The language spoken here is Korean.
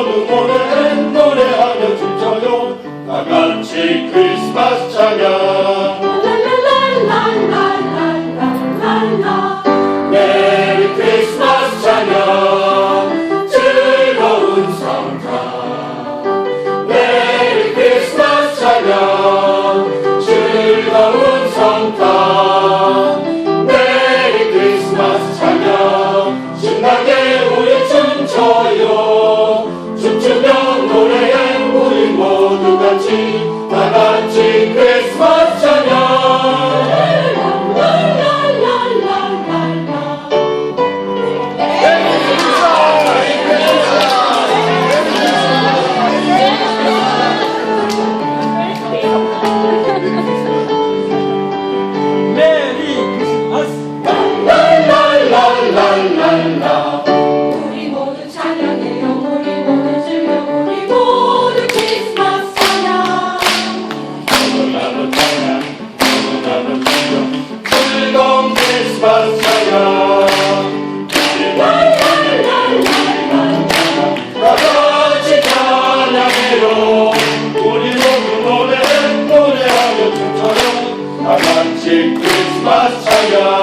모두 노래 노래하며 춤춰요. 다 같이 크리스마스 찬양 랄랄랄랄랄랄랄라. 크리스마스 찬양 즐거운 성탄. 메리 크리스마스 찬양 즐거운 성탄. 메리 크리스마스 찬양 신나게 우리 춤춰요. Christmas, I